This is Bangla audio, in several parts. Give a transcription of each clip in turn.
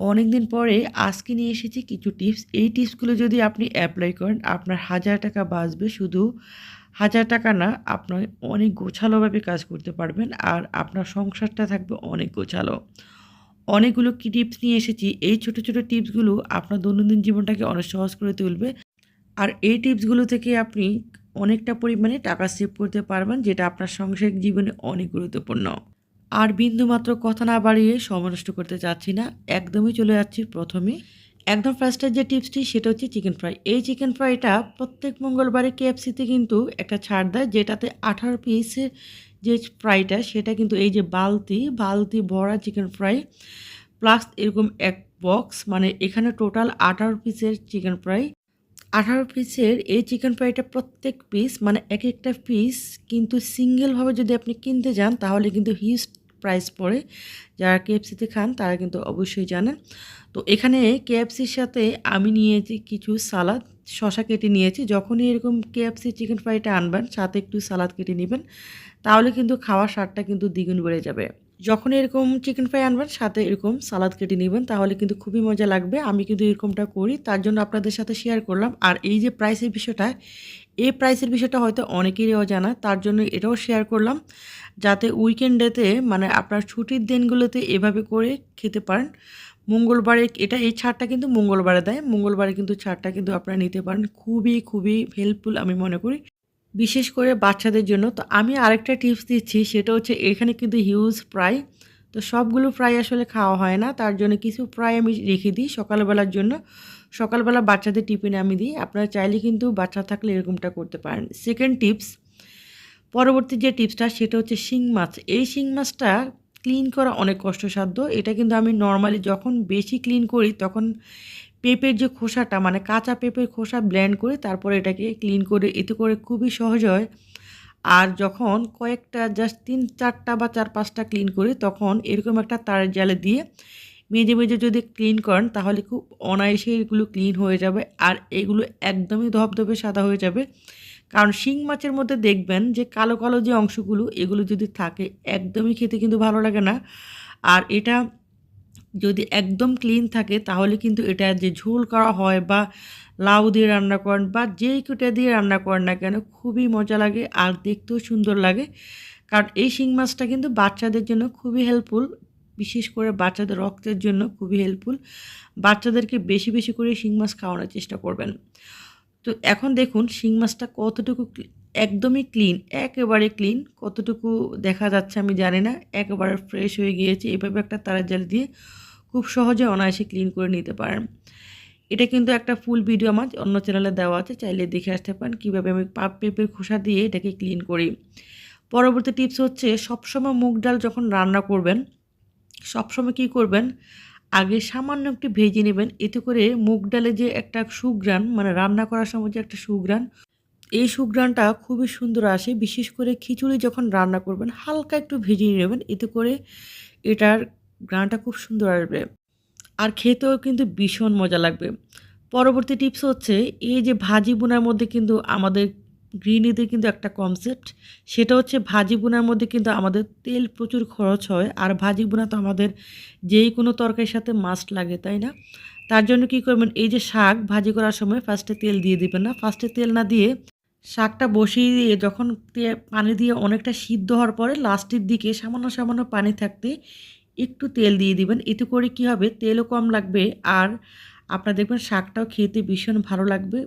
অনেক দিন পরে আজকে নিয়ে এসেছি কিছু টিপস। এই টিপসগুলো যদি আপনি অ্যাপ্লাই করেন, আপনার হাজার টাকা বাঁচবে। শুধু হাজার টাকা না আপনার অনেক গোছালোভাবে কাজ করতে পারবেন আর আপনার সংসারটা থাকবে অনেক গোছালো। অনেকগুলো কি টিপস নিয়ে এসেছি। এই ছোট ছোট টিপসগুলো আপনার দৈনন্দিন জীবনটাকে অনেক সহজ করে তুলবে। আর এই টিপসগুলো থেকে আপনি অনেকটা পরিমাণে টাকা সেভ করতে পারবেন, যেটা আপনার সাংসারিক জীবনে অনেক গুরুত্বপূর্ণ। আর বিন্দুমাত্র কথা না বাড়িয়ে সময় নষ্ট করতে চাচ্ছি না, একদমই চলে যাচ্ছি প্রথমে। একদম ফার্স্টের যে টিপসটি, সেটা হচ্ছে চিকেন ফ্রাই এই চিকেন ফ্রাইটা প্রত্যেক মঙ্গলবারে কেএফসিতে কিন্তু একটা ছাড় দেয়, যেটাতে আঠারো পিসের যে ফ্রাইটা সেটা কিন্তু এই যে বালতি বালতি ভরা চিকেন ফ্রাই প্লাস এরকম এক বক্স মানে এখানে টোটাল আঠারো পিসের চিকেন ফ্রাই আঠারো পিসের এই চিকেন ফ্রাইটা প্রত্যেক পিস মানে এক একটা পিস কিন্তু সিঙ্গেলভাবে যদি আপনি কিনতে যান, তাহলে কিন্তু হিউজ প্রাইস পড়ে। যারা কেএফসিতে খান, তারা কিন্তু অবশ্যই জানেন। তো এখানে কেএফসির সাথে আমি নিয়েছি কিছু সালাদ শশা কেটে নিয়েছি। যখনই এরকম কেএফসি চিকেন ফ্রাইটা আনবেন, সাথে একটু সালাদ কেটে নেবেন, তাহলে কিন্তু খাওয়ার স্বাদটা কিন্তু দ্বিগুণ বেড়ে যাবে। যখন এরকম চিকেন ফ্রাই আনবেন, সাথে এরকম সালাদ কেটে নেবেন, তাহলে কিন্তু খুবই মজা লাগবে। আমি কিন্তু এরকমটা করি, তার জন্য আপনাদের সাথে শেয়ার করলাম। আর এই যে প্রাইসের বিষয়টা, এই প্রাইসের বিষয়টা হয়তো অনেকেরই অজানা, তার জন্য এটাও শেয়ার করলাম। যাতে উইকেন্ডেতে মানে আপনার ছুটির দিনগুলোতে এভাবে করে খেতে পারেন। মঙ্গলবারে এটা, এই ছাড়টা কিন্তু মঙ্গলবারে দেয়। মঙ্গলবারে কিন্তু ছাড়টা কিন্তু আপনারা নিতে পারেন। খুবই খুবই হেল্পফুল আমি মনে করি। বিশেষ করে বাচ্চাদের জন্য। তো আমি আরেকটা টিপস দিচ্ছি, সেটা হচ্ছে এখানে কিন্তু হিউজ ফ্রাই তো সবগুলো ফ্রাই আসলে খাওয়া হয় না, তার জন্য কিছু ফ্রাই আমি রেখে দিই সকালবেলার জন্য। সকালবেলা বাচ্চাদের টিফিনে আমি দিই, আপনারা চাইলে কিন্তু বাচ্চা থাকলে এরকমটা করতে পারেন। সেকেন্ড টিপস পরবর্তী যে টিপসটা সেটা হচ্ছে শিং মাছ। এই শিং মাছটা ক্লিন করা অনেক কষ্টসাধ্য। এটা কিন্তু আমি নর্মালি যখন বেশি ক্লিন করি, তখন পেঁপের যে খোসাটা মানে কাঁচা পেঁপের খোসা ব্লেন্ড করে তারপরে এটাকে ক্লিন করে, এতে করে খুবই সহজ হয়। আর যখন কয়েকটা জাস্ট তিন, চারটা বা চার পাঁচটা ক্লিন করি, তখন এরকম একটা তারের জালে দিয়ে মেজে মেজে যদি ক্লিন করেন, তাহলে খুব অনায়াসে এগুলো ক্লিন হয়ে যাবে আর এগুলো একদমই ধপধপে সাদা হয়ে যাবে। কারণ শিং মাছের মধ্যে দেখবেন যে কালো কালো যে অংশগুলো, এগুলো যদি থাকে, একদমই খেতে কিন্তু ভালো লাগে না। আর এটা যদি একদম ক্লিন থাকে, তাহলে কিন্তু এটা যে ঝোল করা হয় বা লাউ দিয়ে রান্না করেন বা যেই কুটা দিয়ে রান্না করেন না কেন, খুবই মজা লাগে আর দেখতেও সুন্দর লাগে। কারণ এই শিং মাছটা কিন্তু বাচ্চাদের জন্য খুবই হেল্পফুল বিশেষ করে বাচ্চাদের রক্তের জন্য খুবই হেল্পফুল বাচ্চাদেরকে বেশি বেশি করে শিং মাছ খাওয়ানোর চেষ্টা করবেন। তো এখন দেখুন, শিং মাছটা কতটুকু একদমই ক্লিন একেবারে ক্লিন কতটুকু দেখা যাচ্ছে আমি জানি না, একেবারে ফ্রেশ হয়ে গিয়েছে। এভাবে একটা তারা জাল দিয়ে খুব সহজে অনায়াসে ক্লিন করে নিতে পারেন। এটা কিন্তু একটা ফুল ভিডিও আমার, অন্য চ্যানেলে দেওয়া আছে, চাইলে দেখে আসতে পারেন। কীভাবে আমি পাপ পেঁপের খোসা দিয়ে এটাকে ক্লিন করি। পরবর্তী টিপস হচ্ছে, সবসময় মুগ ডাল যখন রান্না করবেন, সবসময় কী করবেন? আগে সামান্য একটু ভেজে নেবেন। এতে করে মুগ ডালে যে একটা সুগ্রান মানে রান্না করার সময় যে একটা সুগ্রান এই সুগ্রানটা খুবই সুন্দর আসে। বিশেষ করে খিচুড়ি যখন রান্না করবেন, হালকা একটু ভেজে নেবেন। এতে করে এটার গ্রানটা খুব সুন্দর আসবে। আর খেতেও কিন্তু ভীষণ মজা লাগবে। পরবর্তী টিপস হচ্ছে, এই যে ভাজি বোনার মধ্যে কিন্তু আমাদের গৃহিণীদের কিন্তু একটা কনসেপ্ট সেটা হচ্ছে ভাজি বোনার মধ্যে কিন্তু আমাদের তেল প্রচুর খরচ হয়, আর ভাজি বোনা তো আমাদের যেই কোনো তরকারির সাথে মাস্ট লাগে, তাই না? তার জন্য কি করবেন, এই যে শাক ভাজি করার সময় ফার্স্টে তেল দিয়ে দিবেন না। ফার্স্টে তেল না দিয়ে শাকটা বসিয়ে দিয়ে যখন পানি দিয়ে অনেকটা সিদ্ধ হওয়ার পরে লাস্টের দিকে সামান্য সামান্য পানি থাকতে একটু তেল দিয়ে দিবেন। এতে করে কি হবে? তেলও কম লাগবে আর আপনার দেখবেন শাকটাও খেতে ভীষণ ভালো লাগবে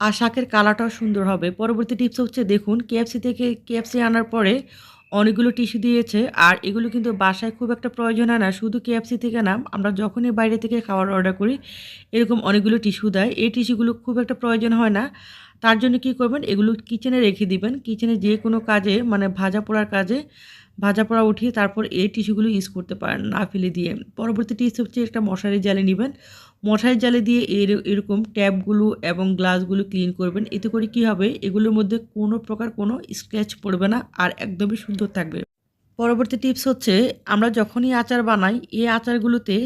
আর শাকের কালারটাও সুন্দর হবে। পরবর্তী টিপস হচ্ছে দেখুন কেএফসি থেকে কেএফসি আনার পরে অনেকগুলো টিস্যু দিয়েছে আর এগুলো কিন্তু বাসায় খুব একটা প্রয়োজন হয় না। শুধু কেএফসি থেকে না, আমরা যখনই বাইরে থেকে খাবার অর্ডার করি, এরকম অনেকগুলো টিস্যু দেয়। এই টিস্যুগুলো খুব একটা প্রয়োজন হয় না। তার জন্য কি করবেন? এগুলো কিচেনে রেখে দিবেন। কিচেনে যে কোনো কাজে মানে ভাজা পোড়ার কাজে ভাজা পোড়া উঠিয়ে তারপর এই টিস্যুগুলো ইউজ করতে পারেন না ফেলে দিয়ে। পরবর্তী টিপস হচ্ছে একটা মশারি জালে নেবেন। মশারি জালে দিয়ে এর, এরকম ট্যাপগুলো এবং গ্লাসগুলো ক্লিন করবেন। এতে করে কি হবে? এগুলোর মধ্যে কোনো প্রকার কোনো স্ক্র্যাচ পড়বে না আর একদমই সুন্দর থাকবে। পরবর্তী টিপস হচ্ছে, আমরা যখনই আচার বানাই, এই আচারগুলোতে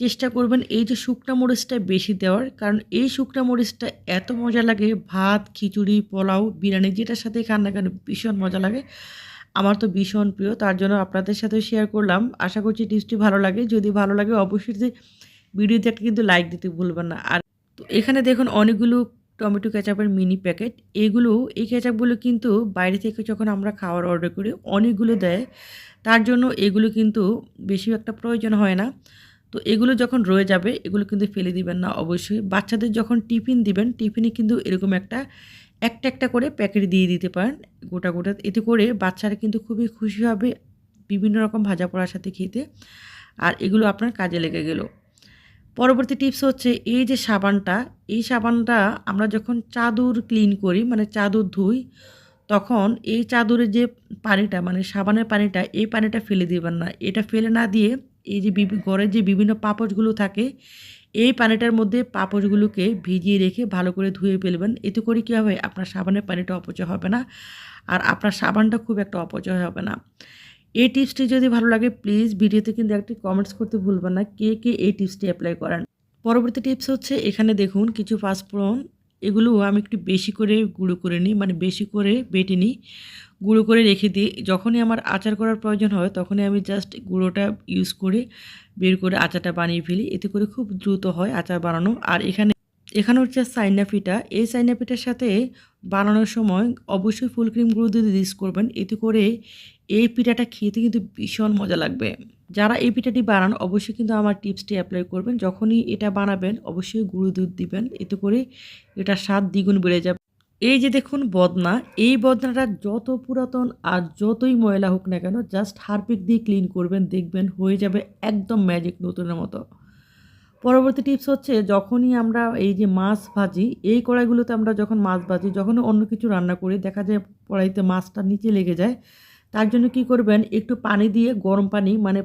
চেষ্টা করবেন এই যে শুকনা মরিচটা বেশি দেওয়ার। কারণ এই শুকনা মরিচটা এত মজা লাগে, ভাত, খিচুড়ি, পোলাও, বিরিয়ানি, যেটার সাথে খান না কেন, ভীষণ মজা লাগে। আমার তো ভীষণ প্রিয়, তার জন্য আপনাদের সাথে শেয়ার করলাম। আশা করছি টিপসটি ভালো লাগে। যদি ভালো লাগে অবশ্যই যে ভিডিওতে একটা কিন্তু লাইক দিতে ভুলবেন না। আর তো এখানে দেখুন অনেকগুলো টমেটো কেচাপের মিনি প্যাকেট এগুলো, এই কেচাপগুলো কিন্তু বাইরে থেকে যখন আমরা খাওয়ার অর্ডার করি, অনেকগুলো দেয়। তার জন্য এগুলো কিন্তু বেশি একটা প্রয়োজন হয় না। তো এগুলো যখন রয়ে যাবে, এগুলো কিন্তু ফেলে দিবেন না অবশ্যই। বাচ্চাদের যখন টিফিন দিবেন টিফিনে কিন্তু এরকম একটা একটা একটা করে প্যাকেট দিয়ে দিতে পারেন গোটা গোটা। এতে করে বাচ্চারা কিন্তু খুবই খুশি হবে বিভিন্ন রকম ভাজা পোড়ার সাথে খেতে। আর এগুলো আপনার কাজে লেগে গেল। পরবর্তী টিপস হচ্ছে এই যে সাবানটা, এই সাবানটা আমরা যখন চাদর ক্লিন করি মানে চাদর ধুই, তখন এই চাদরের যে পানিটা মানে সাবানের পানিটা, এই পানিটা ফেলে দিবেন না। এটা ফেলে না দিয়ে এই যে ঘরের যে বিভিন্ন পাপড়গুলো থাকে এই পানিটার মধ্যে পাপড়গুলোকে ভিজিয়ে রেখে ভালো করে ধুয়ে ফেলবেন। এতে করে কী হবে? আপনার সাবানের পানিটা অপচয় হবে না। আর আপনার সাবানটা খুব একটা অপচয় হবে না। এই টিপসটি যদি ভালো লাগে, প্লিজ ভিডিওতে কিন্তু একটি কমেন্টস করতে ভুলবেন না। কে কে এই টিপসটি অ্যাপ্লাই করেন? পরবর্তী টিপস হচ্ছে, এখানে দেখুন, কিছু পাঁচফোড়ন, এগুলো আমি একটু বেশি করে গুঁড়ো করে নিই মানে বেশি করে বেটে নিই। গুঁড়ো করে রেখে দিই। যখনই আমার আচার করার প্রয়োজন হয়, তখনই আমি জাস্ট গুঁড়োটা ইউজ করে বের করে আচারটা বানিয়ে ফেলি। এতে করে খুব দ্রুত হয় আচার বানানো। আর এখানে এখানে হচ্ছে সাইনা পিঠা। এই সাইনা পিঠার সাথে বানানোর সময় অবশ্যই ফুল ক্রিম গুঁড়ো দিয়ে ইউজ করবেন। এতে করে এই পিঠাটা খেতে কিন্তু ভীষণ মজা লাগবে। যারা এই পিঠাটি বানান, অবশ্যই কিন্তু আমার টিপসটি অ্যাপ্লাই করবেন। যখনই এটা বানাবেন, অবশ্যই গুঁড়ো দুধ দিবেন। এতে করে এটা স্বাদ দ্বিগুণ বেড়ে যাবে। এই যে দেখুন বদনা, এই বদনাটা যত পুরাতন আর যতই ময়লা হোক না কেন জাস্ট হারপিক দিয়ে ক্লিন করবেন, দেখবেন হয়ে যাবে একদম ম্যাজিক নতুনের মতো। পরবর্তী টিপস হচ্ছে যখনই আমরা এই যে মাছ ভাজি, এই কড়াইগুলোতে আমরা যখন মাছ ভাজি যখন অন্য কিছু রান্না করি, দেখা যায় কড়াইতে মাছটা নিচে লেগে যায়, তার জন্য কি করবেন, একটু পানি দিয়ে গরম পানি মানে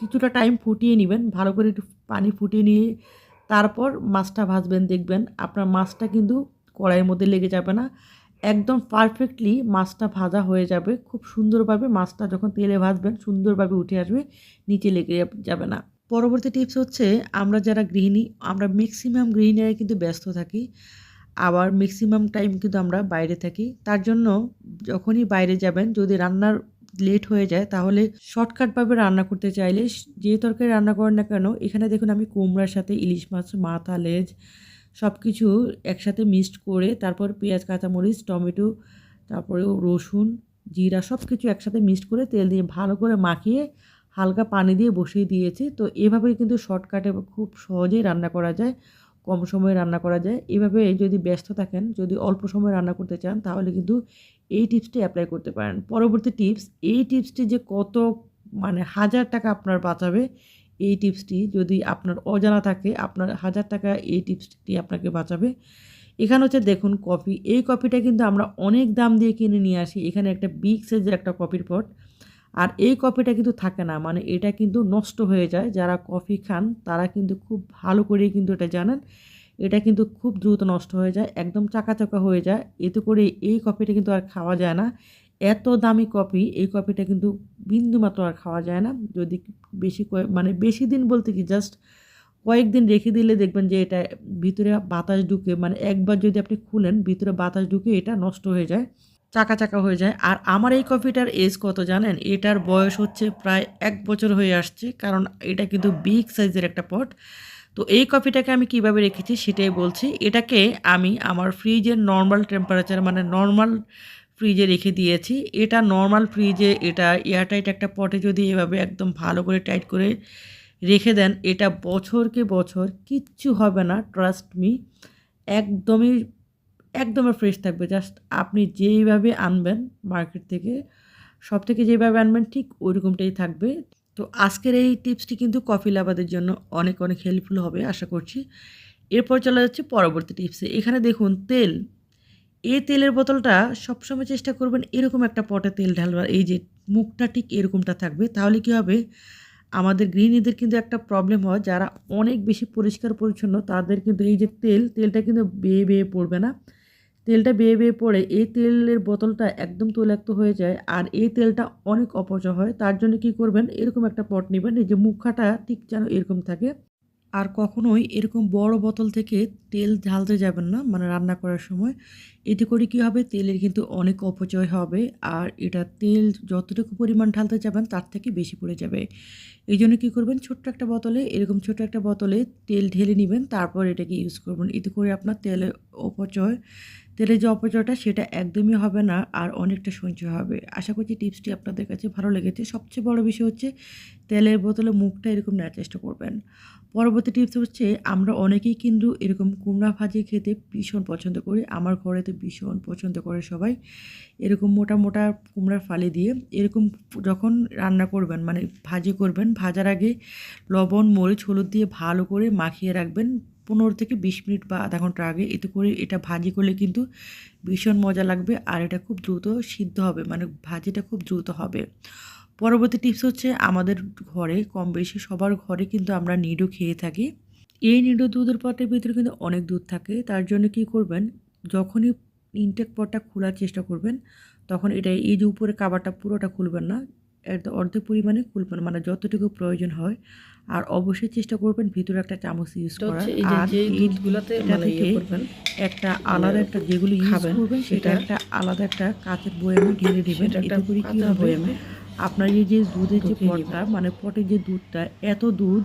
কিছুটা টাইম ফুটিয়ে নেবেন, ভালো করে একটু পানি ফুটিয়ে নিয়ে তারপর মাছটা ভাজবেন, দেখবেন আপনার মাছটা কিন্তু কড়াইয়ের মধ্যে লেগে যাবে না। একদম পারফেক্টলি মাছটা ভাজা হয়ে যাবে। খুব সুন্দরভাবে মাছটা যখন তেলে ভাজবেন, সুন্দরভাবে উঠে আসবে, নিচে লেগে যাবে না। পরবর্তী টিপস হচ্ছে, আমরা যারা গৃহিণী, আমরা ম্যাক্সিমাম গৃহিণীরা কিন্তু ব্যস্ত থাকি। আবার ম্যাক্সিমাম টাইম কিন্তু আমরা বাইরে থাকি। তার জন্য যখনই বাইরে যাবেন, যদি রান্নার লেট হয়ে যায়, তাহলে শর্টকাটভাবে রান্না করতে চাইলে, যে তরকারি রান্না করেন না কেন, এখানে দেখুন আমি কুমড়ার সাথে ইলিশ মাছ, মাথা লেজ সব কিছু একসাথে মিক্সড করে তারপর পেঁয়াজ, কাঁচামরিচ, টমেটো, তারপরে রসুন, জিরা সব কিছু একসাথে মিক্সড করে তেল দিয়ে ভালো করে মাখিয়ে হালকা পানি দিয়ে বসিয়ে দিয়েছি। তো এভাবেই কিন্তু শর্টকাটে খুব সহজেই রান্না করা যায়, কম সময়ে রান্না করা যায়। এভাবে যদি ব্যস্ত থাকেন, যদি অল্প সময় রান্না করতে চান, তাহলে কিন্তু এই টিপসটি অ্যাপ্লাই করতে পারেন। পরবর্তী টিপস, এই টিপসটি যে কত মানে হাজার টাকা আপনার বাঁচাবে এই টিপসটি যদি আপনার অজানা থাকে, আপনার হাজার টাকা এই টিপসটি আপনাকে বাঁচাবে। এখানে হচ্ছে দেখুন কফি। এই কফিটা কিন্তু আমরা অনেক দাম দিয়ে কিনে নিয়ে আসি। এখানে একটা বিগ সাইজের একটা কফির পট। আর এই কফিটা কিন্তু থাকে না। মানে এটা কিন্তু নষ্ট হয়ে যায়। যারা কফি খান, তারা কিন্তু খুব ভালো করেই কিন্তু এটা জানেন। এটা কিন্তু খুব দ্রুত নষ্ট হয়ে যায়। একদম চাকাচাকা হয়ে যায়। এতে করে এই কফিটা কিন্তু আর খাওয়া যায় না। এত দামি কফি এই কফিটা কিন্তু বিন্দুমাত্র আর খাওয়া যায় না। যদি বেশি মানে বেশি দিন বলতে কি জাস্ট কয়েকদিন রেখে দিলে দেখবেন যে এটা ভিতরে বাতাস ঢুকে মানে একবার যদি আপনি খুলেন, ভিতরে বাতাস ঢুকে এটা নষ্ট হয়ে যায়, চাকা চাকা হয়ে যায়। আর আমার এই কফিটার এজ কত জানেন? এটার বয়স হচ্ছে প্রায় এক বছর হয়ে আসছে, কারণ এটা কিন্তু বিগ সাইজের একটা পট তো এই কফিটাকে আমি কীভাবে রেখেছি সেটাই বলছি। এটাকে আমি আমার ফ্রিজের নর্মাল টেম্পারেচার মানে নর্মাল ফ্রিজে রেখে দিয়েছি। এটা নর্মাল ফ্রিজে এটা এয়ারটাইট একটা পটে যদি এভাবে একদম ভালো করে টাইট করে রেখে দেন, এটা বছরকে বছর কিচ্ছু হবে না ট্রাস্ট মি একদমই একদমই ফ্রেশ থাকবে। জাস্ট আপনি যেইভাবে আনবেন মার্কেট থেকে সব থেকে যেভাবে আনবেন ঠিক ওইরকমটাই থাকবে। তো আজকের এই টিপসটি কিন্তু কফি লাভাদের জন্য অনেক অনেক হেল্পফুল হবে, আশা করছি। এরপর চলে যাচ্ছে পরবর্তী টিপসে এখানে দেখুন, তেল। এই তেলের বোতলটা সবসময় চেষ্টা করবেন এরকম একটা পটে তেল ঢালবার। এই যে মুখটা ঠিক এরকমটা থাকবে, তাহলে কী হবে? আমাদের গৃহিণীদের কিন্তু একটা প্রবলেম হয়, যারা অনেক বেশি পরিষ্কার পরিচ্ছন্ন, তাদের কিন্তু এই যে তেল, তেলটা কিন্তু বেয়ে বেয়ে পড়বে না। তেলটা বেয়ে বেয়ে পড়ে, এই তেলের বোতলটা একদম তৈলাক্ত হয়ে যায় আর এই তেলটা অনেক অপচয় হয়। তার জন্য কি করবেন? এরকম একটা পট নেবেন, এই যে মুখাটা ঠিক যেন এরকম থাকে। আর কখনোই এরকম বড় বোতল থেকে তেল ঢালতে যাবেন না মানে রান্না করার সময়। এতে করে কী হবে? তেলের কিন্তু অনেক অপচয় হবে আর এটা তেল যতটুকু পরিমাণ ঢালতে যাবেন তার থেকে বেশি পড়ে যাবে। এই জন্য কী করবেন? ছোট্ট একটা বোতলে, এরকম ছোট একটা বোতলে তেল ঢেলে নেবেন, তারপর এটাকে ইউজ করবেন। এতে করে আপনার তেলের অপচয়, তেলের যে অপচয়টা সেটা একদমই হবে না আর অনেকটা সঞ্চয় হবে। আশা করছি টিপসটি আপনাদের কাছে ভালো লেগেছে। সবচেয়ে বড় বিষয় হচ্ছে, তেলের বোতলে মুখটা এরকম নেওয়ার চেষ্টা করবেন। পরবর্তী টিপস হচ্ছে, আমরা অনেকেই কিন্তু এরকম কুমড়া ভাজি খেতে ভীষণ পছন্দ করি। আমার ঘরে তো ভীষণ পছন্দ করে সবাই। এরকম মোটা মোটা কুমড়ার ফালি দিয়ে এরকম যখন রান্না করবেন মানে ভাজি করবেন, ভাজার আগে লবণ, মরিচ, হলুদ দিয়ে ভালো করে মাখিয়ে রাখবেন। পনেরো থেকে বিশ মিনিট বা আধা ঘণ্টা আগে এতে করে এটা ভাজি করলে কিন্তু ভীষণ মজা লাগবে আর এটা খুব দ্রুত সিদ্ধ হবে মানে ভাজিটা খুব দ্রুত হবে। পরবর্তী টিপস হচ্ছে আমাদের ঘরে কম বেশি সবার ঘরে কিন্তু আমরা নিডো খেয়ে থাকি। এই নিডো দুধের পটের ভিতরে কিন্তু অনেক দুধ থাকে। তার জন্য কি করবেন? যখনই ইনটেক পটটা খোলার চেষ্টা করবেন তখন এটা এই যে উপরে কাবারটা পুরোটা খুলবেন না একদম অর্ধেক পরিমাণে খুলবেন মানে যতটুকু প্রয়োজন হয়। আর অবশ্যই চেষ্টা করবেন ভিতরে একটা চামচ ইউজ এটা করার। হচ্ছে আর দুধগুলাতে এটা মানে ইয়ে একটা আলাদা একটা যেগুলো ইউজ করবেন সেটা একটা আলাদা একটা কাঁচের বয়ামে ঢেলে দিবেন। একটা করে কি হবে? বয়ামে। আপনার এই যে দুধের যে পটটা মানে পটের যে দুধটা এত দুধ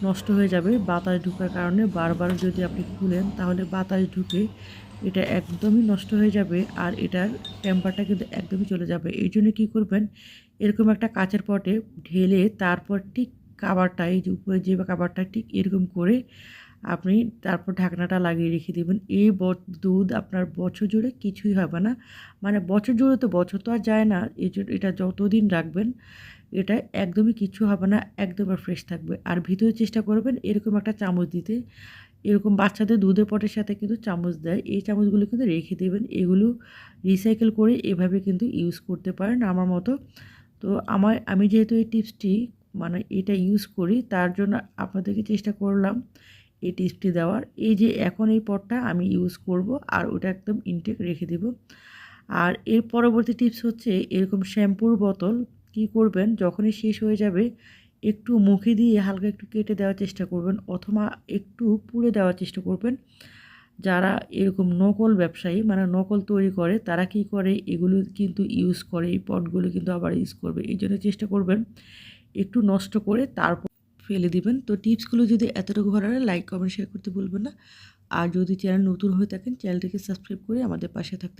নষ্ট হয়ে যাবে বাতাস ঢোকার কারণে বারবার যদি আপনি খুলেন তাহলে বাতাস ঢুকে এটা একদমই নষ্ট হয়ে যাবে আর এটার টেম্পারটা কিন্তু একদমই চলে যাবে। এই জন্য কী করবেন এরকম একটা কাচের পটে ঢেলে তারপর ঠিক কাবারটা এই যে উপরে যে কাবারটা ঠিক এরকম করে আপনি তারপর ঢাকনাটা লাগিয়ে রেখে দেবেন। এই দুধ আপনার বছর জুড়ে কিছুই হবে না। মানে বছর জুড়ে তো বছর তো আর যায় না। এটা যতদিন রাখবেন, এটা একদমই কিছু হবে না, একদম ফ্রেশ থাকবে। আর ভিতরে চেষ্টা করবেন এরকম একটা চামচ দিতে। এরকম বাচ্চাদের দুধের পটের সাথে কিন্তু চামচ দেয়। এই চামচগুলো কিন্তু রেখে দেবেন। এগুলো রিসাইকেল করে এভাবে কিন্তু ইউজ করতে পারেন আমার মতো। তো আমার, আমি যেহেতু এই টিপসটি মানে এটা ইউজ করি, তার জন্য আপনাদেরকে চেষ্টা করলাম এই টিপসটি দেওয়ার। এই যে এখন এই পটটা আমি ইউজ করব আর ওটা একদম ইনটেক রেখে দেব। আর এর পরবর্তী টিপস হচ্ছে এরকম শ্যাম্পুর বোতল কি করবেন? যখনই শেষ হয়ে যাবে, একটু মুখে দিয়ে হালকা একটু কেটে দেওয়ার চেষ্টা করবেন অথবা একটু পুড়ে দেওয়ার চেষ্টা করবেন। যারা এরকম নকল ব্যবসায়ী মানে নকল তৈরি করে, তারা কি করে? এগুলো কিন্তু ইউজ করে, এই পটগুলো কিন্তু আবার ইউজ করবে। এই জন্য চেষ্টা করবেন একটু নষ্ট করে তারপর ফেলে দিবেন। তো টিপসগুলো যদি এতটুকু ভালো লাগে লাইক কমেন্ট শেয়ার করতে ভুলবেন না। আর যদি চ্যানেল নতুন হয়ে থাকেন, চ্যানেলটিকে সাবস্ক্রাইব করে আমাদের পাশে থাকতে